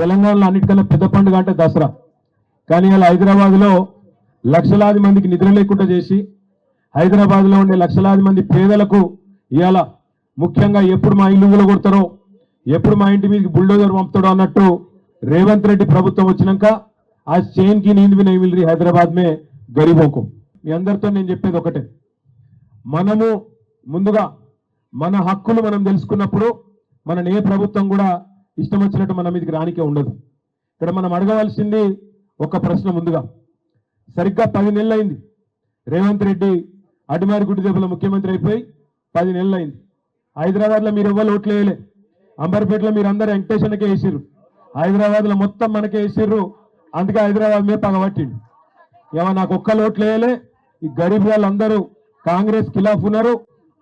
తెలంగాణలో అన్నిటికన్నా పెద్ద పండుగ అంటే దసరా. కానీ అలా హైదరాబాద్లో లక్షలాది మందికి నిద్ర లేకుండా చేసి హైదరాబాద్లో ఉండే లక్షలాది మంది పేదలకు ఇవాళ ముఖ్యంగా ఎప్పుడు మా ఇల్లు కొడతారో ఎప్పుడు మా ఇంటి మీదకి బుల్డోజర్ పంపుతాడో అన్నట్టు రేవంత్ రెడ్డి ప్రభుత్వం వచ్చినాక ఆ చైన్కి నీంది వినయ్ విల్రి హైదరాబాద్ మే గరిబోకు. మీ అందరితో నేను చెప్పేది ఒకటే. మనము ముందుగా మన హక్కులు మనం తెలుసుకున్నప్పుడు మనని ఏ ప్రభుత్వం కూడా ఇష్టం వచ్చినట్టు మన మీదకి రానికే ఉండదు. ఇక్కడ మనం అడగవలసింది ఒక ప్రశ్న ముందుగా. సరిగ్గా పది నెలలు అయింది రేవంత్ రెడ్డి అడిమారి గుడ్డి దెబ్బల ముఖ్యమంత్రి అయిపోయి పది నెలలు అయింది హైదరాబాద్లో మీరు ఎవ్వరు ఓట్లు వేయలే. అంబర్పేటలో మీరు అందరు వెంకటేశ్వరకే వేసిర్రు. హైదరాబాద్లో మొత్తం మనకే వేసిర్రు. అందుకే హైదరాబాద్ మీద పగబట్టిండు ఏమో నాకు ఒక్క ఓట్లు వేయలే. ఈ గరీబ్ వాళ్ళందరూ కాంగ్రెస్ ఖిలాఫ్ ఉన్నారు.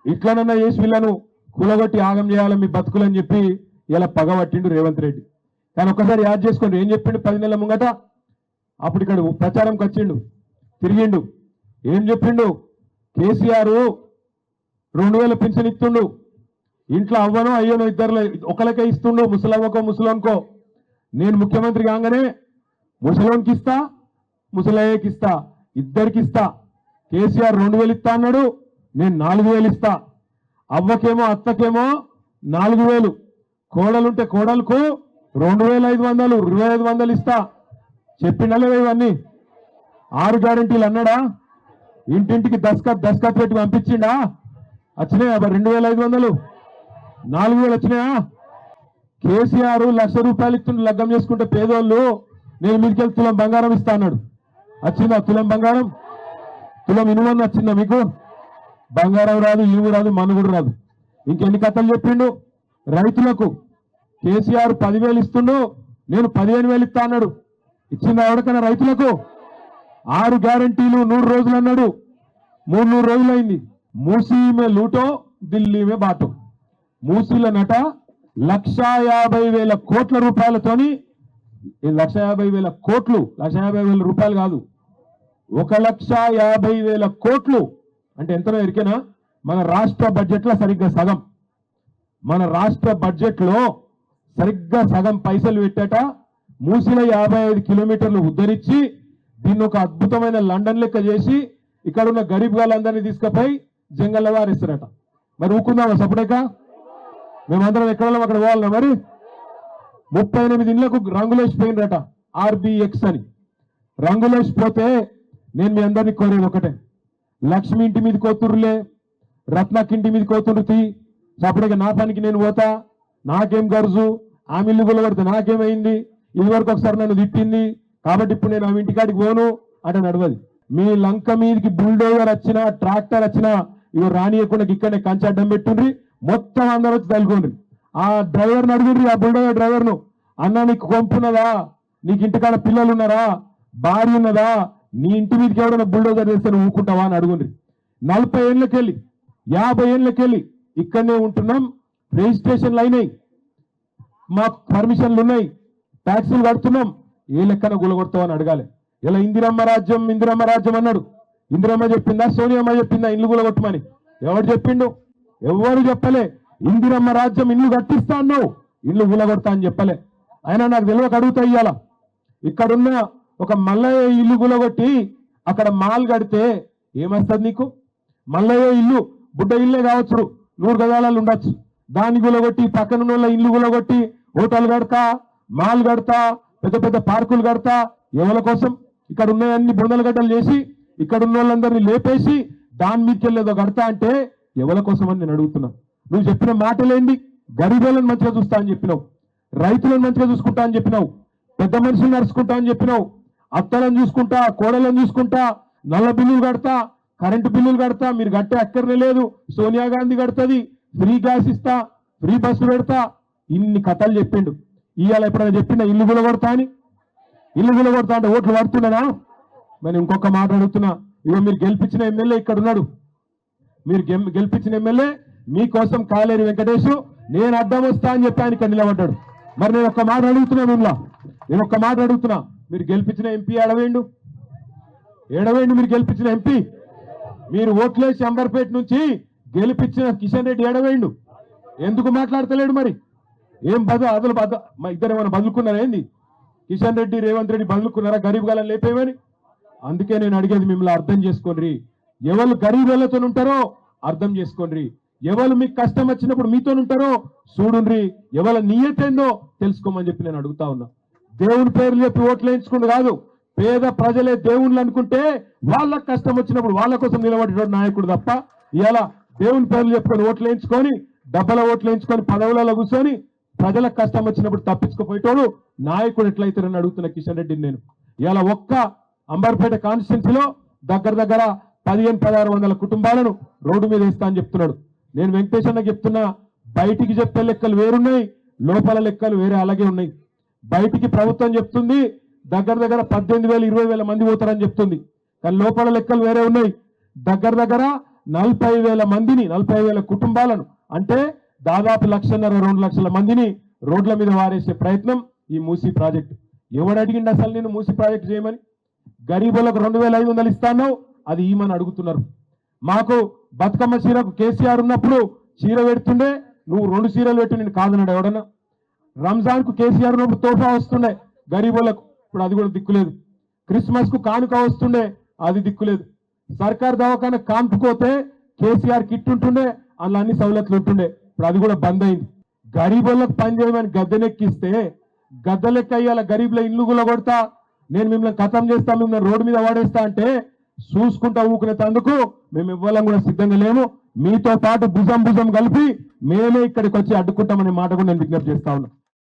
ఇట్లనన్నా చేసి వీళ్ళను కూలగొట్టి ఆగం చేయాలి మీ బతుకులని చెప్పి ఇలా పగబట్టిండు రేవంత్ రెడ్డి. కానీ ఒక్కసారి యాడ్ చేసుకోండి. ఏం చెప్పిండు? పది నెలల ముంగట అప్పుడు ఇక్కడ ప్రచారంకి వచ్చిండు. తిరిగిండు. ఏం చెప్పిండు? కేసీఆర్ రెండు వేల పెన్షన్ ఇస్తుండు. ఇంట్లో అవ్వను అయ్యను ఇద్దరులో ఒకరికే ఇస్తుండు. ముసలమ్మకో ముసలోన్కో. నేను ముఖ్యమంత్రి కాగానే ముసలోన్కి ఇస్తా ముసలయ్యకి ఇస్తా ఇద్దరికి ఇస్తా. కేసీఆర్ రెండు వేలు ఇస్తా అన్నాడు. నేను నాలుగు వేలు ఇస్తా. అవ్వకేమో అత్తకేమో నాలుగు వేలు. కోడలుంటే కోడలకు రెండు వేల ఐదు వందలు ఇరవై ఐదు వందలు ఇస్తా. చెప్పిండా ఇవన్నీ? ఆరు గ్యారంటీలు అన్నాడా? ఇంటింటికి దస్కత్ దస్కత్ పెట్టి పంపించిండా? వచ్చినాయా రెండు వేల ఐదు వందలు? నాలుగు వేలు వచ్చినాయా? కేసీఆర్ లక్ష రూపాయలు ఇస్తుండే లగ్గం చేసుకుంటే పేదోళ్ళు. నేను మీదకెళ్ళి తులం బంగారం ఇస్తా అన్నాడు. వచ్చిందా తులం బంగారం? తులం ఇనుమని వచ్చిందా మీకు? బంగారం రాదు ఇనుము రాదు మనుగుడు రాదు. ఇంకెన్ని కథలు చెప్పిండు? రైతులకు కేసీఆర్ పదివేలు ఇస్తుండు నేను పదిహేను వేలు ఇస్తా అన్నాడు. ఇచ్చింది ఎవరికైనా రైతులకు? ఆరు గ్యారంటీలు నూరు రోజులు అన్నాడు. మూడు నూరు రోజులు అయింది. మూసీమే లూటో ఢిల్లీమే బాటో. మూసీల నట లక్షా యాభై వేల కోట్ల రూపాయలతోని లక్ష యాభై వేల కోట్లు లక్ష యాభై వేల రూపాయలు కాదు. ఒక లక్ష యాభై వేల కోట్లు. అంటే ఎంతనో ఎరికేనా? మన రాష్ట్ర బడ్జెట్లో సరిగ్గా సగం. మన రాష్ట్ర బడ్జెట్లో సరిగ్గా సగం పైసలు పెట్టాట మూసిన యాభై ఐదు కిలోమీటర్లు ఉద్ధరించి దీన్ని ఒక అద్భుతమైన లండన్ లెక్క చేసి ఇక్కడ ఉన్న గరీబ్ వాళ్ళందరినీ తీసుకుపోయి జంగల్లో వారిస్తారట. మరి ఊకుందామా సపడేక మేమందరం ఎక్కడ అక్కడ పోవాలన్నా మరి? ముప్పై ఎనిమిది ఇళ్ళకు రంగులేసిపోయిందట ఆర్బిఎక్స్ అని. రంగులేసిపోతే నేను మీ అందరినీ కోరేది ఒకటే. లక్ష్మి ఇంటి మీద కోతురులే రత్నకి ఇంటి మీద కోతురు చప్పటికి నా పనికి నేను పోతా నాకేం గరుజు ఆమె ఇల్లు కూలగడితే నాకేమైంది? ఇది వరకు ఒకసారి నన్ను తిట్టింది. కాబట్టి ఇప్పుడు నేను ఆమె ఇంటికాడికి పోను అంటే నడవది మీ లంక మీదకి బుల్డోజర్ వచ్చినా ట్రాక్టర్ వచ్చినా ఇవి రానియకుండా ఇక్కడనే కంచె అడ్డం పెట్టుండ్రి మొత్తం అందరూ వచ్చి తలుకోండి ఆ డ్రైవర్ని అడుగుండ్రి ఆ బుల్డోజర్ డ్రైవర్ను అన్న నీకు కొంపున్నదా నీకు ఇంటికాడ పిల్లలు ఉన్నారా? భార్య ఉన్నదా? నీ ఇంటి మీదకి ఎవరైనా బుల్డోజర్ చేస్తే నువ్వు అని అడుగుండ్రి. నలభై ఏళ్ళకెళ్ళి యాభై ఏళ్ళకెళ్ళి ఇక్కడనే ఉంటున్నాం. రిజిస్ట్రేషన్లు అయినాయి మాకు పర్మిషన్లు ఉన్నాయి. ట్యాక్సీలు కడుతున్నాం. ఏ లెక్కన గులగొడతామని అడగాలి. ఇలా ఇందిరమ్మ రాజ్యం ఇందిరమ్మ రాజ్యం అన్నాడు. ఇందిరమ్మ చెప్పిందా సోనియమ్మ చెప్పిందా? ఇల్లు గులగొట్టమని. ఎవడు చెప్పిండు? ఎవరు చెప్పలే. ఇందిరమ్మ రాజ్యం ఇల్లు కట్టిస్తా అన్నావు. ఇల్లు గులగొడతా అని చెప్పలే. అయినా నాకు తెలియక అడుగుతా ఇయ్యాల. ఇక్కడున్న ఒక మల్లయ్య ఇల్లు గులగొట్టి అక్కడ మాల్ కడితే ఏమొస్తుంది నీకు? మల్లయ్య ఇల్లు బుడ్డ ఇల్లే కావచ్చు. నూరు గజాలలో ఉండొచ్చు. దాన్ని గులగొట్టి పక్కన ఉన్న వాళ్ళ ఇల్లు గులగొట్టి హోటల్ కడతా మాల్ కడతా పెద్ద పెద్ద పార్కులు కడతా ఎవరి కోసం? ఇక్కడ ఉన్నాయన్ని బుండల గడ్డలు చేసి ఇక్కడ ఉన్న వాళ్ళందరినీ లేపేసి దాని మీదకి వెళ్ళేదో కడతా అంటే ఎవరి కోసం అని నేను అడుగుతున్నా. నువ్వు చెప్పిన మాటలేంది? గరీబులను మంచిగా చూస్తా అని చెప్పినావు. రైతులను మంచిగా చూసుకుంటా అని చెప్పినావు. పెద్ద మనుషులు నడుచుకుంటా అని చెప్పినావు. అత్తలను చూసుకుంటా కోడలను చూసుకుంటా నల్ల బిల్లులు కడతా కరెంటు బిల్లులు కడతా మీరు కట్టే అక్కర్నే లేదు. సోనియా గాంధీ కడుతుంది ఫ్రీ గ్యాస్ ఇస్తా ఫ్రీ బస్సు పెడతా. ఇన్ని కథలు చెప్పిండు. ఇవాళ ఎప్పుడైనా చెప్పిండా ఇల్లు కూడా అని? ఇల్లు కూడా అంటే ఓట్లు పడుతున్నానా? మరి ఇంకొక మాట అడుగుతున్నా. ఇగో మీరు గెలిపించిన ఎమ్మెల్యే ఇక్కడ ఉన్నాడు. మీరు గెలిపించిన ఎమ్మెల్యే మీకోసం కాలేరు వెంకటేశు నేను అడ్డం వస్తా అని చెప్పి ఆయన ఇక్కడ నిలబడ్డాడు. మరి నేను ఒక్క మాట అడుగుతున్నా మిమ్మల్ని నేను ఒక్క మాట అడుగుతున్నా. మీరు గెలిపించిన ఎంపీ ఎడవేయండు ఎడవేండు మీరు గెలిపించిన ఎంపీ? మీరు ఓట్లేసి అంబర్పేట నుంచి గెలిపించిన కిషన్ రెడ్డి ఏడవేయండు. ఎందుకు మాట్లాడతలేడు మరి? ఏం బదు అదలు బద మా ఇద్దరు ఏమైనా బదులుకున్నారా ఏంది? కిషన్ రెడ్డి రేవంత్ రెడ్డి బదులుకున్నారా? గరీబ్ గాలని లేపేమని? అందుకే నేను అడిగేది మిమ్మల్ని అర్థం చేసుకోండి. ఎవరు గరీబులతో ఉంటారో అర్థం చేసుకోండి. ఎవరు మీకు కష్టం వచ్చినప్పుడు మీతో ఉంటారో చూడుండ్రి ఎవరి నియతేందో తెలుసుకోమని చెప్పి నేను అడుగుతా ఉన్నా. దేవుని పేర్లు చెప్పి ఓట్లు వేయించుకుంటూ కాదు. పేద ప్రజలే దేవుళ్ళు అనుకుంటే వాళ్ళకు కష్టం వచ్చినప్పుడు వాళ్ళ కోసం నిలబడేటువంటి నాయకుడు తప్ప ఇలా దేవుని పేర్లు చెప్పుకొని ఓట్లు వేయించుకొని డబ్బల ఓట్లు వేయించుకొని పదవులలో కూర్చొని ప్రజలకు కష్టం వచ్చినప్పుడు తప్పించుకుపోయేటోడు నాయకుడు ఎట్లయితారని అడుగుతున్న కిషన్ రెడ్డిని నేను. ఇలా ఒక్క అంబర్పేట కాన్స్టిట్యున్సీలో దగ్గర దగ్గర పదిహేను పదహారు వందల కుటుంబాలను రోడ్డు మీద వేస్తా అని చెప్తున్నాడు. నేను వెంకటేష్ అన్న చెప్తున్నా బయటికి చెప్పే లెక్కలు వేరున్నాయి లోపల లెక్కలు వేరే అలాగే ఉన్నాయి. బయటికి ప్రభుత్వం చెప్తుంది దగ్గర దగ్గర పద్దెనిమిది వేల ఇరవై వేల మంది పోతారని చెప్తుంది. కానీ లోపల లెక్కలు వేరే ఉన్నాయి. దగ్గర దగ్గర నలభై వేల మందిని నలభై వేల కుటుంబాలను అంటే దాదాపు లక్షన్నర రెండు లక్షల మందిని రోడ్ల మీద వారేసే ప్రయత్నం ఈ మూసీ ప్రాజెక్టు. ఎవడు అడిగిండు అసలు నేను మూసీ ప్రాజెక్ట్ చేయమని? గరీబులకు రెండు వేల ఐదు వందలు ఇస్తాను అది ఈమని అడుగుతున్నారు. మాకు బతుకమ్మ చీరకు కేసీఆర్ ఉన్నప్పుడు చీర పెడుతుండే నువ్వు రెండు చీరలు పెట్టి నేను కాదన్నాడు ఎవడన్నా. రంజాన్కు కేసీఆర్ ఉన్నప్పుడు తోఫా వస్తుండే గరీబులకు. ఇప్పుడు అది కూడా దిక్కులేదు క్రిస్మస్కు కానుక వస్తుండే అది దిక్కులేదు సర్కార్ దవాఖాన కాంపుకోతే కేసీఆర్ కిట్ ఉంటుండే అందులో అన్ని సవలతులు ఉంటుండే. ఇప్పుడు అది కూడా బంద్ అయింది. గరీబులకు పని చేయమని గద్దెనెక్కిస్తే గద్దెలెక్క అయ్యాల గరీబుల ఇల్లు కూడా కొడతా నేను మిమ్మల్ని ఖతం చేస్తా మిమ్మల్ని రోడ్డు మీద వాడేస్తా అంటే చూసుకుంటా ఊకునే తందుకు మేము ఇవ్వాలని కూడా సిద్ధంగా లేము. మీతో పాటు భుజం భుజం కలిపి మేమే ఇక్కడికి వచ్చి అడ్డుకుంటామనే మాట కూడా నేను విజ్ఞప్తి చేస్తా ఉన్నా.